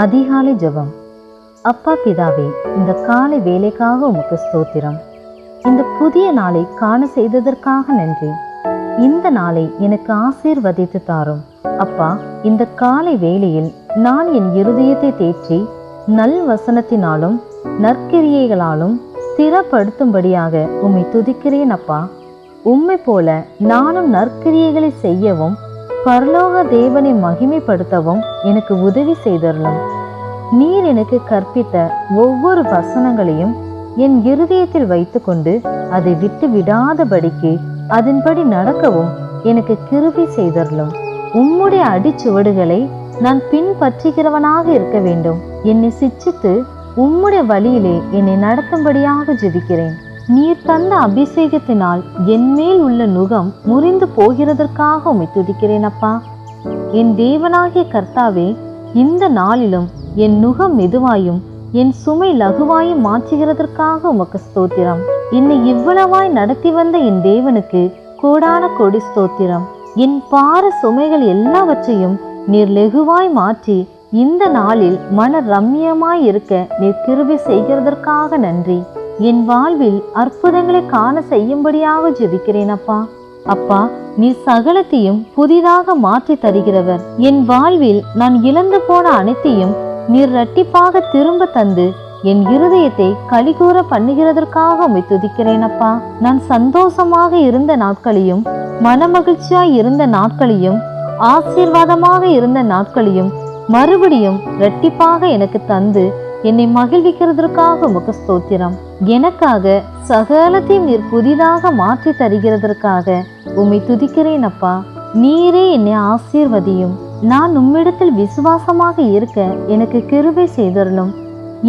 அதிகாலை ஜெபம். அப்பா பிதாவே இந்த காலை வேலைக்காக உமக்கு ஸ்தோத்திரம். இந்த புதிய நாளை காண செய்ததற்காக நன்றி. இந்த நாளை எனக்கு ஆசீர்வதித்து தாரும். அப்பா இந்த காலை வேளையில் நான் என் இருதயத்தை தேற்றி நல் வசனத்தினாலும் நற்கிரியைகளாலும் ஸ்திரப்படுத்தும்படியாக உம்மை துதிக்கிறேன் அப்பா. உம்மை போல நானும் நற்கிரியைகளை செய்யவும் பரலோக தேவனை மகிமைப்படுத்தவும் எனக்கு உதவி செய்தருளும். நீர் எனக்கு கற்பித்த ஒவ்வொரு வசனங்களையும் என் இருதயத்தில் வைத்துக்கொண்டு அதை விட்டு விடாதபடிக்கு அதன்படி நடக்கவும் எனக்கு கிருபி செய்தருளும். உம்முடைய அடிச்சுவடுகளை நான் பின்பற்றுகிறவனாக இருக்க வேண்டும். என்னை சிச்சித்து உம்முடைய வழியிலே என்னை நடத்தும்படியாக ஜெபிக்கிறேன். நீர் தந்த அபிஷேகத்தினால் என் மேல் உள்ள நுகம் முறிந்து போகிறதற்காக உமை துதிக்கிறேன் அப்பா. என் தேவனாகிய கர்த்தாவே இந்த நாளிலும் என் நுகம் மெதுவாயும் என் சுமை லகுவாயும் மாற்றுகிறதற்காக உமக்கு ஸ்தோத்திரம். என்னை இவ்வளவாய் நடத்தி வந்த என் தேவனுக்கு கோடான கொடி ஸ்தோத்திரம். என் பார சுமைகள் எல்லாவற்றையும் நீர் லெகுவாய் மாற்றி இந்த நாளில் மன ரம்மியமாய் இருக்க நீர் கிருபி செய்கிறதற்காக நன்றி. என் வாழ்வில் அற்புதங்களை காண செய்யும்படியாக ஜெபிக்கிறேன் அப்பா அப்பா நீ சகலத்தையும் புதிதாக மாற்றி தருகிறவர். என் வாழ்வில் நான் இழந்து போன அனைத்தையும் நீர் இரட்டிப்பாக திரும்ப தந்து என் இருதயத்தை கலிகூற பண்ணுகிறதற்காக உம்மை துதிக்கிறேன் அப்பா நான் சந்தோஷமாக இருந்த நாட்களையும் மனமகிழ்ச்சியாய் இருந்த நாட்களையும் ஆசீர்வாதமாக இருந்த நாட்களையும் மறுபடியும் இரட்டிப்பாக எனக்கு தந்து என்னை மகிழ்விக்கிறதற்காக உமக்கு ஸ்தோத்திரம். எனக்காக சகலத்தையும் நீர் புதிதாக மாற்றி தருகிறதற்காக உம்மை துதிக்கிறேன் அப்பா நீரே என்னை ஆசீர்வதியும். நான் உம்மிடத்தில் விசுவாசமாக இருக்க எனக்கு கிருபை செய்தருளும்.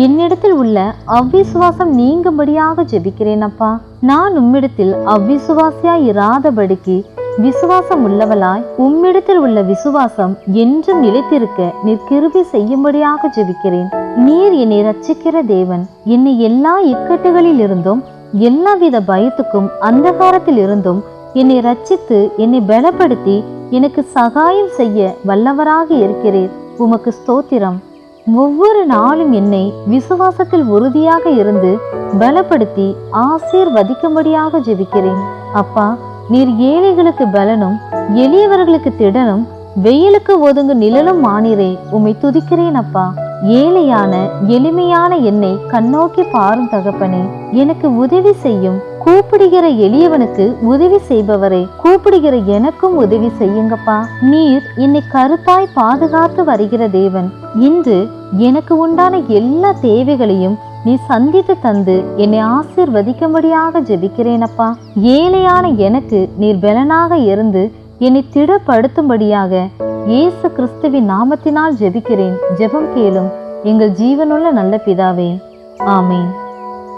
என்னிடத்தில் உள்ள அவ்விசுவாசம் நீங்கும்படியாக ஜெபிக்கிறேன் அப்பா நான் உம்மிடத்தில் அவ்விசுவாசியாய் இராதபடிக்கு விசுவாசம் உள்ளவளாய் உம்மிடத்தில் உள்ள விசுவாசம் என்றும் நிலைத்திருக்க நீர் கிருபை செய்யும்படியாக ஜெபிக்கிறேன். நீர் என்னை ரட்சிக்கிற தேவன். என்னை எல்லா இக்கட்டுகளில் இருந்தும் எல்லாவித பயத்துக்கும் அந்தகாரத்தில் இருந்தும் என்னை ரட்சித்து என்னை பலப்படுத்தி எனக்கு சகாயம் செய்ய வல்லவராக இருக்கிறீர். உமக்கு ஸ்தோத்திரம். ஒவ்வொரு நாளும் என்னை விசுவாசத்தில் உறுதியாக இருந்து பலப்படுத்தி ஆசீர்வதிக்கும்படியாக ஜெபிக்கிறேன். அப்பா நீர் ஏழைகளுக்கு பலனும் எளியவர்களுக்கு திடனும் வெயிலுக்கு ஒதுங்கு நிழலும் மானிரே உம்மை துதிக்கிறேன் அப்பா. ஏழையான எளிமையான என்னை கண்ணோக்கி பாரும் தகப்பனே எனக்கு உதவி செய்யும் கூப்பிடுகிற எளியவனுக்கு உதவி செய்பவரே கூப்பிடுகிற எனக்கும் உதவி செய்யுங்கப்பா. நீர் என்னை கருத்தாய் பாதுகாத்து வருகிற தேவன். இன்று எனக்கு உண்டான எல்லா தேவைகளையும் நீ சந்தித்து தந்து என்னை ஆசீர்வதிக்கும்படியாக ஜெபிக்கிறேனப்பா. ஏழையான எனக்கு நீர் பலனாக இருந்து என்னை திடப்படுத்தும்படியாக இயேசு கிறிஸ்துவின் நாமத்தினால் ஜெபிக்கிறேன். ஜெபம் கேளும் எங்கள் ஜீவனுள்ள நல்ல பிதாவே. ஆமேன்.